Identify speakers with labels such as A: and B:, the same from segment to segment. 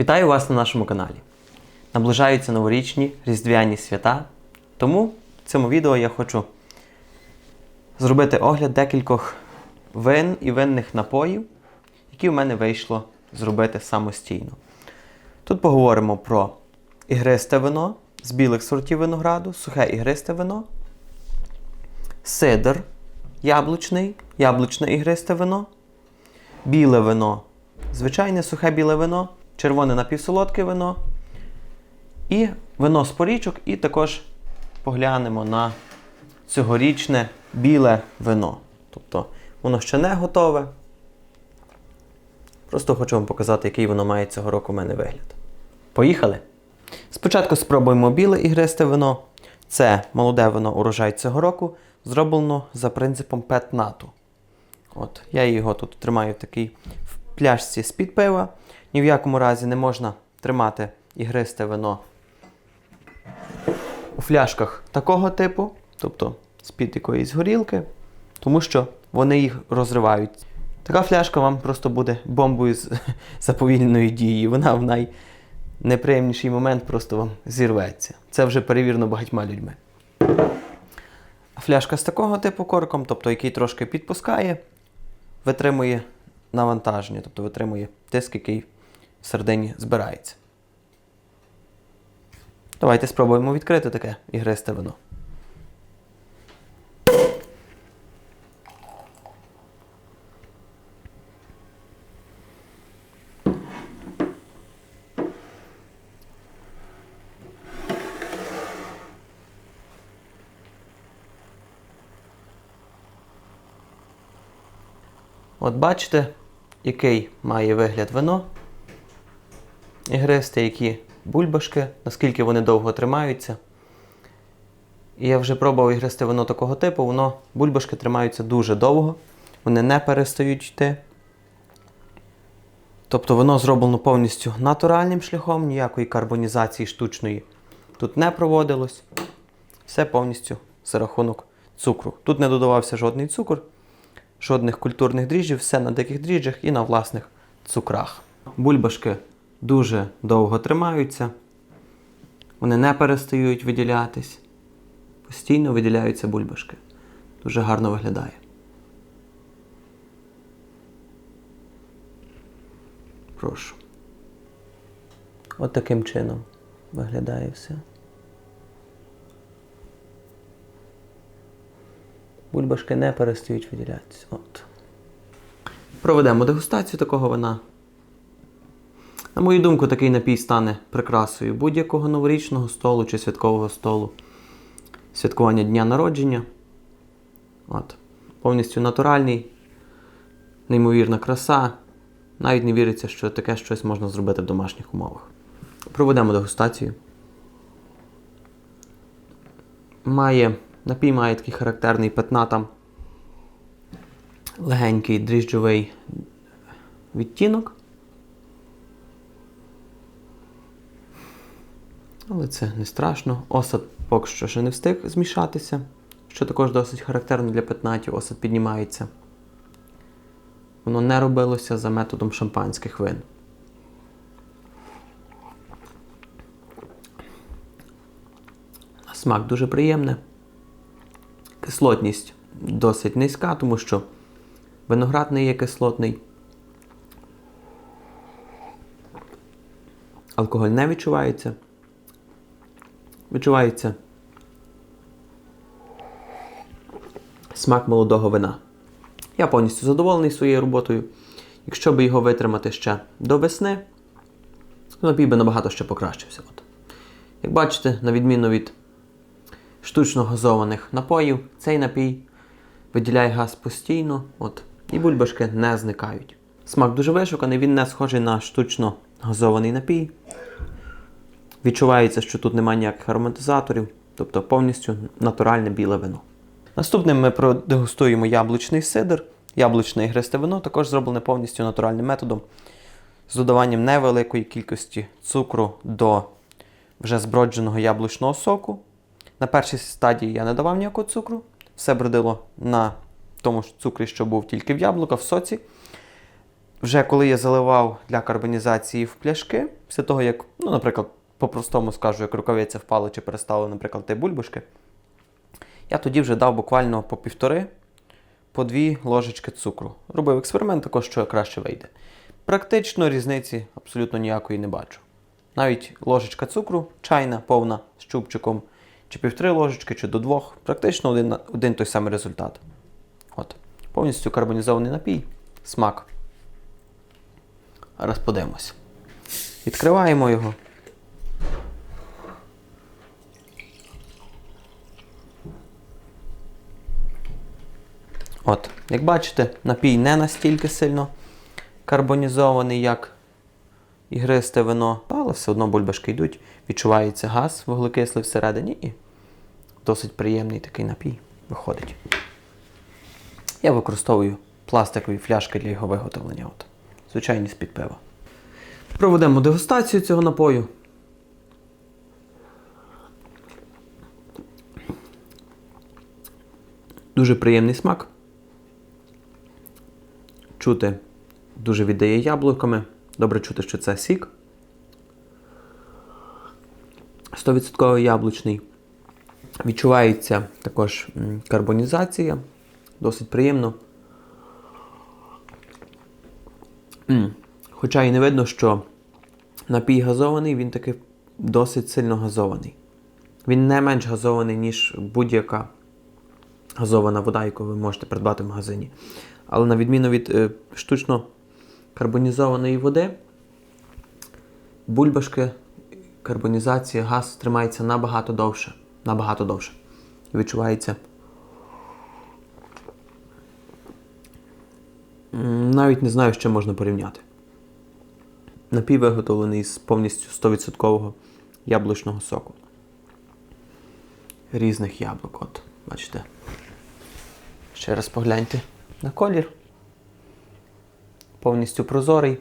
A: Вітаю вас на нашому каналі. Наближаються новорічні різдвяні свята, тому в цьому відео я хочу зробити огляд декількох вин і винних напоїв, які в мене вийшло зробити самостійно. Тут поговоримо про ігристе вино з білих сортів винограду, сухе ігристе вино, сидр яблучний, яблучне ігристе вино, біле вино, звичайне сухе біле вино, червоне напівсолодке вино і вино з порічок, і також поглянемо на цьогорічне біле вино. Тобто воно ще не готове. Просто хочу вам показати, який воно має цього року в мене вигляд. Поїхали! Спочатку спробуємо біле ігристе вино. Це молоде вино урожай цього року, зроблено за принципом петнату. От, я його тут тримаю в такій пляшці з-під пива. Ні в якому разі не можна тримати ігристе вино у фляшках такого типу, тобто з-під якоїсь горілки, тому що вони їх розривають. Така фляшка вам просто буде бомбою з заповільною дією. Вона в найнеприємніший момент просто вам зірветься. Це вже перевірено багатьма людьми. А Фляшка з такого типу корком, тобто який трошки підпускає, витримує навантаження, тобто витримує тиск, який всередині збирається. Давайте спробуємо відкрити таке ігристе вино. От бачите, який має вигляд вино. Ігристе, які бульбашки, наскільки вони довго тримаються. І я вже пробував ігристе вино такого типу, воно бульбашки тримаються дуже довго, вони не перестають йти. Тобто воно зроблено повністю натуральним шляхом, ніякої карбонізації штучної тут не проводилось. Все повністю за рахунок цукру. Тут не додавався жодний цукор, жодних культурних дріжджів, все на диких дріжджах і на власних цукрах. Бульбашки дуже довго тримаються, вони не перестають виділятись. Постійно виділяються бульбашки. Дуже гарно виглядає. Прошу. От таким чином виглядає все. Бульбашки не перестають виділятися. От. Проведемо дегустацію такого вина. На мою думку, такий напій стане прикрасою будь-якого новорічного столу чи святкового столу. Святкування дня народження. От. Повністю натуральний, неймовірна краса. Навіть не віриться, що таке щось можна зробити в домашніх умовах. Проведемо дегустацію. Має, напій має такий характерний петнатам легенький дріжджовий відтінок. Але це не страшно. Осад поки що ще не встиг змішатися, що також досить характерно для петнатів. Осад піднімається. Воно не робилося за методом шампанських вин. Смак дуже приємний. Кислотність досить низька, тому що виноград не є кислотний. Алкоголь не відчувається. Відчувається смак молодого вина. Я повністю задоволений своєю роботою. Якщо би його витримати ще до весни, напій би набагато ще покращився. От. Як бачите, на відміну від штучно газованих напоїв, цей напій виділяє газ постійно, от, і бульбашки не зникають. Смак дуже вишуканий, він не схожий на штучно газований напій. Відчувається, що тут немає ніяких ароматизаторів, тобто повністю натуральне біле вино. Наступним ми продегустуємо яблучний сидр. Яблучне ігристе вино також зроблене повністю натуральним методом з додаванням невеликої кількості цукру до вже збродженого яблучного соку. На першій стадії я не давав ніякого цукру, все бродило на тому ж цукрі, що був тільки в яблука, в соці. Вже коли я заливав для карбонізації в пляшки, після того, як, ну, наприклад, по-простому скажу, як рукавиця впала чи перестали, наприклад, ті бульбашки, я тоді вже дав буквально по півтори, по дві ложечки цукру. Робив експеримент, також що краще вийде. Практично різниці абсолютно ніякої не бачу. Навіть ложечка цукру, чайна, повна з чубчиком, чи півтори ложечки, чи до двох, практично один, один той самий результат. От. Повністю карбонізований напій, смак. Зараз подивимось. Відкриваємо його. От, як бачите, напій не настільки сильно карбонізований, як ігристе вино, але все одно бульбашки йдуть, відчувається газ вуглекислий всередині і досить приємний такий напій виходить. Я використовую пластикові фляшки для його виготовлення. От. Звичайні з-під пива. Проведемо дегустацію цього напою. Дуже приємний смак. Чути дуже віддає яблуками. Добре чути, що це сік. 100% яблучний. Відчувається також карбонізація. Досить приємно. Хоча і не видно, що напій газований, він таки досить сильно газований. Він не менш газований, ніж будь-яка газована вода, яку ви можете придбати в магазині. Але на відміну від е, штучно карбонізованої води, бульбашки, карбонізація, газ тримається набагато довше. Набагато довше. І відчувається. Навіть не знаю, з чим можна порівняти. Напій виготовлений з повністю 100% яблучного соку. Різних яблук. От, бачите. Ще раз погляньте на колір. Повністю прозорий.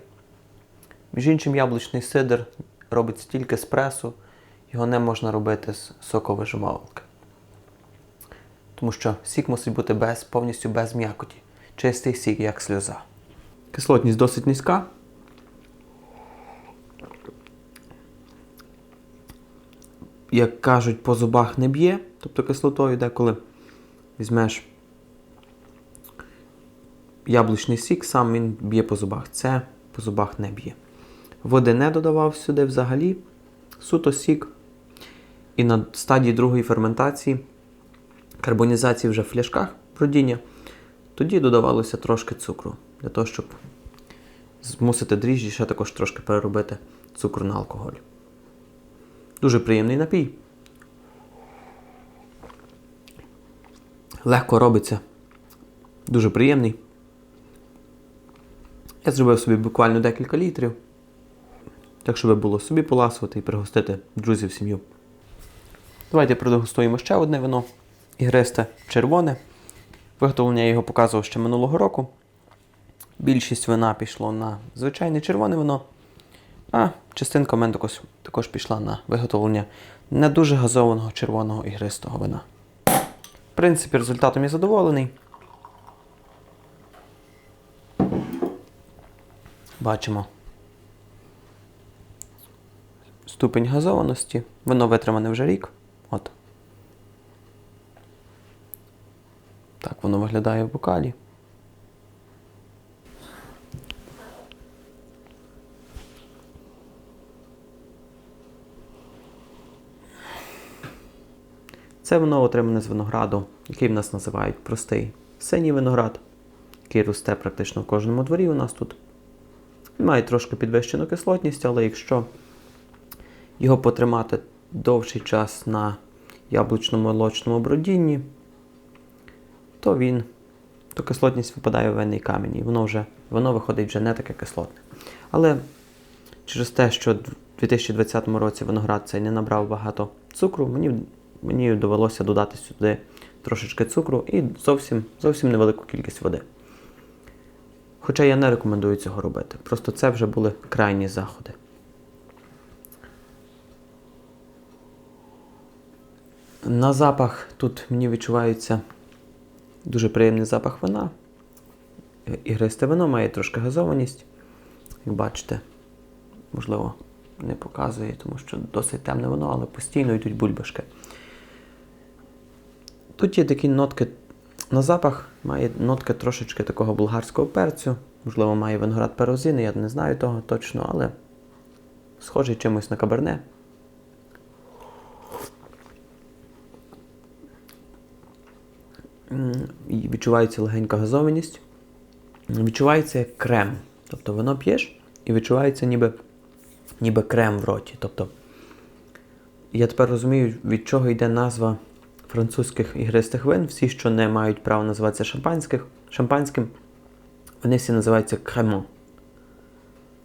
A: Між іншим, яблучний сидр робиться тільки з пресу. Його не можна робити з соковижималки. Тому що сік мусить бути без, повністю без м'якоті. Чистий сік, як сльоза. Кислотність досить низька. Як кажуть, по зубах не б'є, тобто кислотою деколи візьмеш яблучний сік, сам він б'є по зубах. Це по зубах не б'є. Води не додавав сюди взагалі. Суто сік. І на стадії другої ферментації, карбонізації вже в фляшках бродіння, тоді додавалося трошки цукру. Для того, щоб змусити дріжджі ще також трошки переробити цукор на алкоголь. Дуже приємний напій. Легко робиться. Дуже приємний. Я зробив собі буквально декілька літрів. Так, щоб було собі поласувати і пригостити друзів сім'ю. Давайте продегустуємо ще одне вино. Ігристе червоне. Виготовлення я його показував ще минулого року. Більшість вина пішло на звичайне червоне вино. А частинка в мене також, також пішла на виготовлення не дуже газованого червоного ігристого вина. В принципі, результатом я задоволений. Бачимо ступень газованості. Вино витримане вже рік. От. Так воно виглядає в бокалі. Це вино отримане з винограду, який в нас називають простий синій виноград, який росте практично в кожному дворі у нас тут. Має трошки підвищену кислотність, але якщо його потримати довший час на яблучно-молочному бродінні, то він, то кислотність випадає в винний камінь, і воно вже воно виходить вже не таке кислотне. Але через те, що в 2020 році виноград цей не набрав багато цукру, мені, мені довелося додати сюди трошечки цукру і зовсім, зовсім невелику кількість води. Хоча я не рекомендую цього робити. Просто це вже були крайні заходи. На запах тут мені відчувається дуже приємний запах вина. ігристе вино, має трошки газованість. Як бачите, можливо, не показує, тому що досить темне воно, але постійно йдуть бульбашки. Тут є такі нотки на запах, має нотки трошечки такого болгарського перцю. Можливо, має виноград перозини, я не знаю того точно, але схожий чимось на каберне. Відчувається легенька газованість. Відчувається як крем. Тобто воно п'єш і відчувається ніби, ніби крем в роті. Тобто, я тепер розумію, від чого йде назва французьких ігристих вин. Всі, що не мають права називатися шампанських, шампанським, вони всі називаються кремо.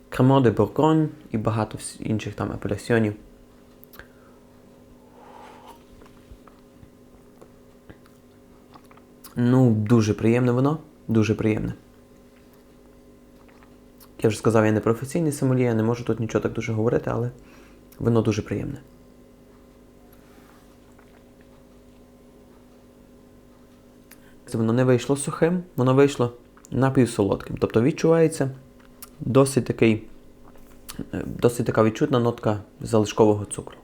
A: Кремо де Бургонь і багато інших там апелясьйонів. Ну, дуже приємне воно, дуже приємне. Я вже сказав, я не професійний сомельє, я не можу тут нічого так дуже говорити, але вино дуже приємне. Воно не вийшло сухим, воно вийшло напівсолодким. Тобто відчувається досить такий, е, досить така відчутна нотка залишкового цукру.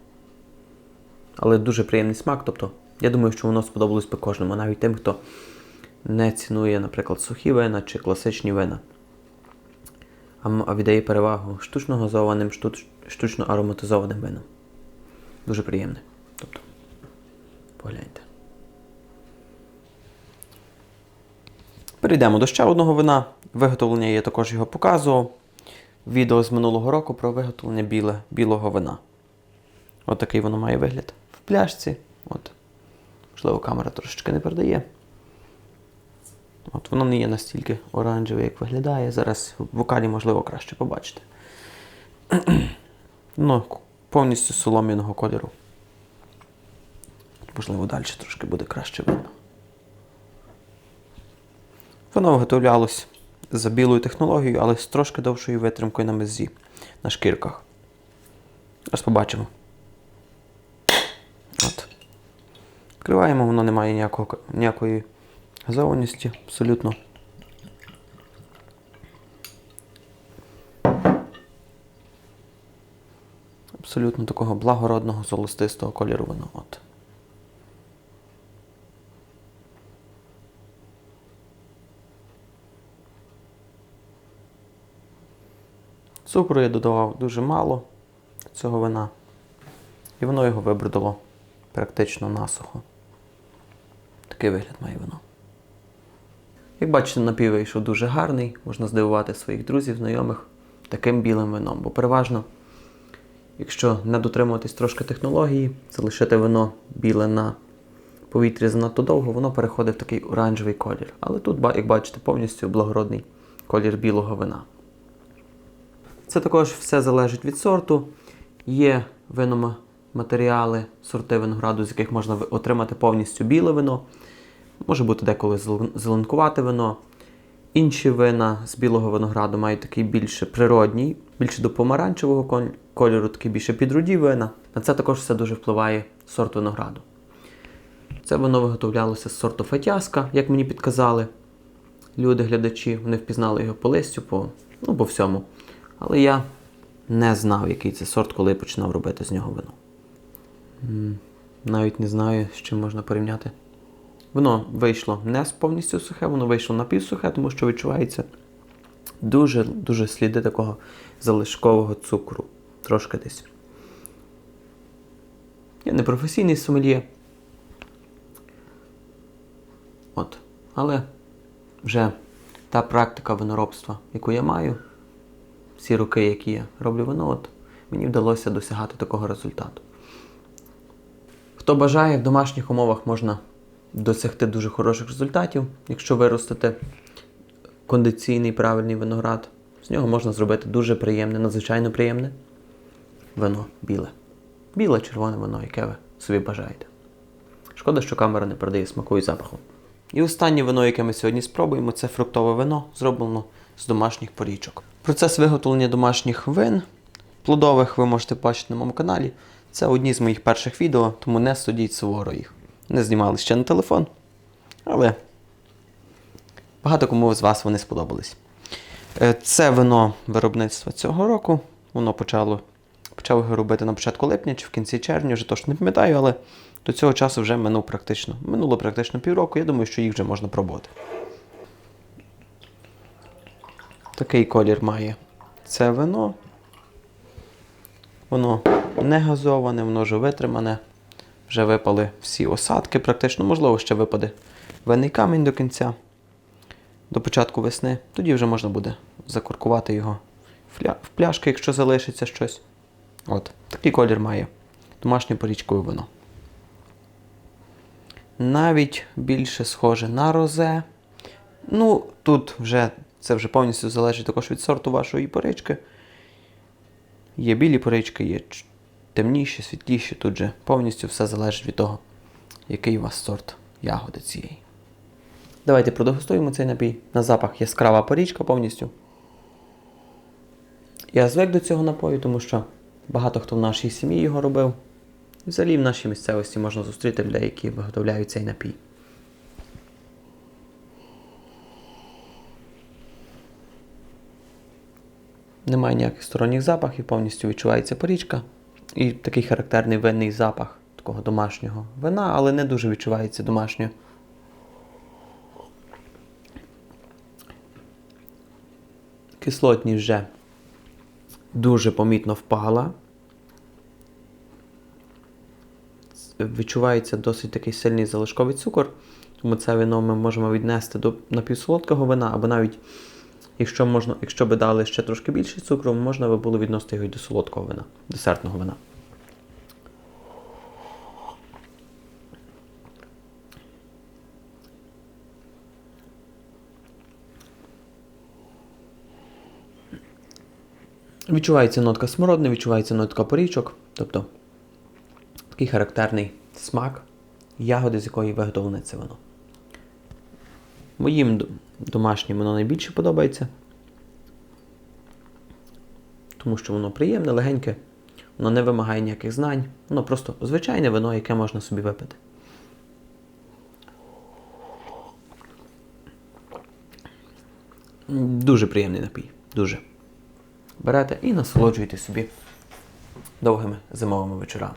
A: Але дуже приємний смак. Тобто, я думаю, що воно сподобалось би кожному, навіть тим, хто не цінує, наприклад, сухі вина чи класичні вина. А, віддає перевагу штучно газованим, штучно ароматизованим винам. Дуже приємне. Тобто, погляньте. Перейдемо до ще одного вина. Виготовлення я також його показував. Відео з минулого року про виготовлення біле, білого вина. От такий воно має вигляд в пляшці. От. Можливо, камера трошечки не передає. От воно не є настільки оранжеве, як виглядає. Зараз в вокалі, можливо, краще побачити. ну, повністю солом'яного кольору. Можливо, далі трошки буде краще видно. Воно виготовлялось за білою технологією, але з трошки довшою витримкою на мезі на шкірках. Ось побачимо. От. Відкриваємо, воно не має ніякого, ніякої газованості, абсолютно. Абсолютно такого благородного золотистого кольору воно. От. Цукру я додавав дуже мало цього вина. І воно його вибрудило практично насухо. Такий вигляд має вино. Як бачите, напій вийшов дуже гарний, можна здивувати своїх друзів, знайомих таким білим вином. Бо переважно, якщо не дотримуватись трошки технології, залишити вино біле на повітрі занадто довго, воно переходить в такий оранжевий колір. Але тут, як бачите, повністю благородний колір білого вина. Це також все залежить від сорту. Є виноматеріали, сорти винограду, з яких можна отримати повністю біле вино. Може бути деколи зеленкувате вино. Інші вина з білого винограду мають такий більше природній, більше до помаранчевого кольору, такі більше підруді вина. На це також все дуже впливає сорт винограду. Це вино виготовлялося з сорту Фатяска, як мені підказали люди-глядачі. Вони впізнали його по листю, по, ну, по всьому. Але я не знав, який це сорт, коли починав робити з нього вино. Навіть не знаю, з чим можна порівняти. Воно вийшло не повністю сухе, воно вийшло напівсухе, тому що відчувається дуже, дуже сліди такого залишкового цукру. Трошки десь. Я не професійний сомельє. От. Але вже та практика виноробства, яку я маю, всі роки, які я роблю вино, от мені вдалося досягати такого результату. Хто бажає, в домашніх умовах можна досягти дуже хороших результатів, якщо виростити кондиційний правильний виноград. З нього можна зробити дуже приємне, надзвичайно приємне вино біле. Біле червоне вино, яке ви собі бажаєте. Шкода, що камера не передає смаку і запаху. І останнє вино, яке ми сьогодні спробуємо, це фруктове вино, зроблено з домашніх порічок. Процес виготовлення домашніх вин плодових ви можете бачити на моєму каналі. Це одні з моїх перших відео, тому не судіть суворо їх. Не знімали ще на телефон. Але Багато кому з вас вони сподобались. Е, Це вино виробництва цього року. Воно почало, почав його робити на початку липня чи в кінці червня, вже точно не пам'ятаю, але до цього часу вже минув практично, минуло практично півроку. Я думаю, що їх вже можна пробувати. Такий колір має це вино. Воно не газоване, воно вже витримане. Вже випали всі осадки, практично, можливо, ще випаде винний камінь до кінця, до початку весни. Тоді вже можна буде закуркувати його в пляшки, якщо залишиться щось. От, такий колір має домашнє порічкове вино. Навіть більше схоже на розе. Ну, тут вже це вже повністю залежить також від сорту вашої порички. Є білі порички, є темніші, світліші. Тут же повністю все залежить від того, який у вас сорт ягоди цієї. Давайте продегустуємо цей напій. На запах яскрава порічка повністю. Я звик до цього напою, тому що багато хто в нашій сім'ї його робив. Взагалі в нашій місцевості можна зустріти людей, які виготовляють цей напій. Немає ніяких сторонніх запахів, повністю відчувається порічка. І такий характерний винний запах такого домашнього вина, але не дуже відчувається домашнього. Кислотність вже дуже помітно впала. Відчувається досить такий сильний залишковий цукор, тому це вино ми можемо віднести до напівсолодкого вина, або навіть Якщо можна, якщо би дали ще трошки більше цукру, можна би було відносити його і до солодкого вина, десертного вина. Відчувається нотка смородини, відчувається нотка порічок, тобто такий характерний смак ягоди, з якої виготовлене це вино. Моїм д- домашнім воно найбільше подобається. Тому що воно приємне, легеньке, воно не вимагає ніяких знань. Воно просто звичайне вино, яке можна собі випити. Дуже приємний напій. Дуже. Берете і насолоджуєте собі довгими зимовими вечорами.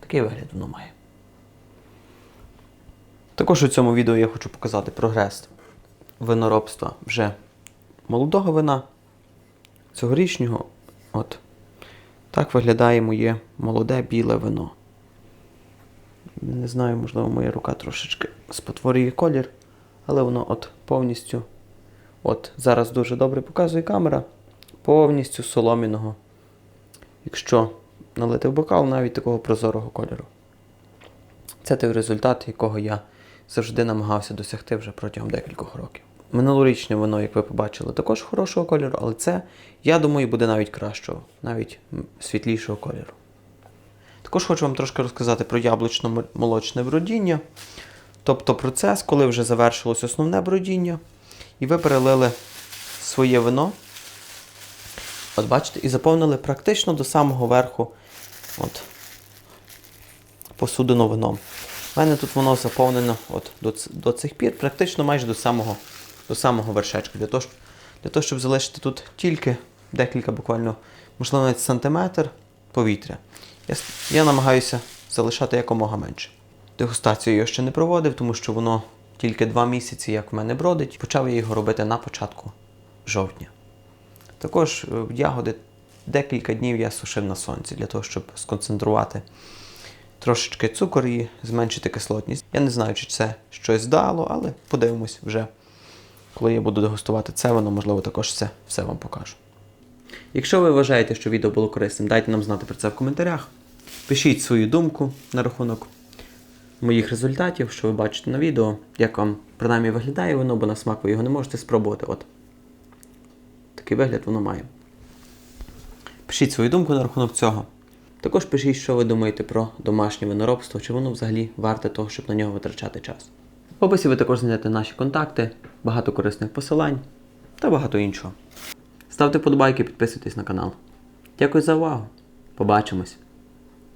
A: Такий вигляд воно має. Також у цьому відео я хочу показати прогрес виноробства вже молодого вина, цьогорічнього. От. Так виглядає моє молоде біле вино. Не знаю, можливо, моя рука трошечки спотворює колір, але воно от повністю. От, зараз дуже добре показує камера. Повністю соломіного. Якщо налити в бокал навіть такого прозорого кольору. Це той результат, якого я завжди намагався досягти вже протягом декількох років. Минулорічне воно, як ви побачили, також хорошого кольору, але це, я думаю, буде навіть кращого, навіть світлішого кольору. Також хочу вам трошки розказати про яблучно-молочне бродіння, тобто процес, коли вже завершилось основне бродіння, і ви перелили своє вино. От бачите, і заповнили практично до самого верху от, посудину вином. У мене тут воно заповнено от, до, до цих пір, практично майже до самого, до самого вершечка. Для того, щоб, для того, щоб залишити тут тільки декілька, буквально, можливо, навіть сантиметр повітря. Я, я намагаюся залишати якомога менше. Дегустацію я ще не проводив, тому що воно тільки два місяці, як в мене бродить. Почав я його робити на початку жовтня. Також е, ягоди декілька днів я сушив на сонці для того, щоб сконцентрувати трошечки цукор і зменшити кислотність. Я не знаю, чи це щось дало, але подивимось вже. Коли я буду дегустувати це, воно, можливо, також це все вам покажу. Якщо ви вважаєте, що відео було корисним, дайте нам знати про це в коментарях. Пишіть свою думку на рахунок моїх результатів, що ви бачите на відео, як вам принаймні виглядає воно, бо на смак ви його не можете спробувати. От такий вигляд воно має. Пишіть свою думку на рахунок цього. Також пишіть, що ви думаєте про домашнє виноробство, чи воно взагалі варте того, щоб на нього витрачати час. В описі ви також знайдете наші контакти, багато корисних посилань та багато іншого. Ставте подобайки, підписуйтесь на канал. Дякую за увагу. Побачимось!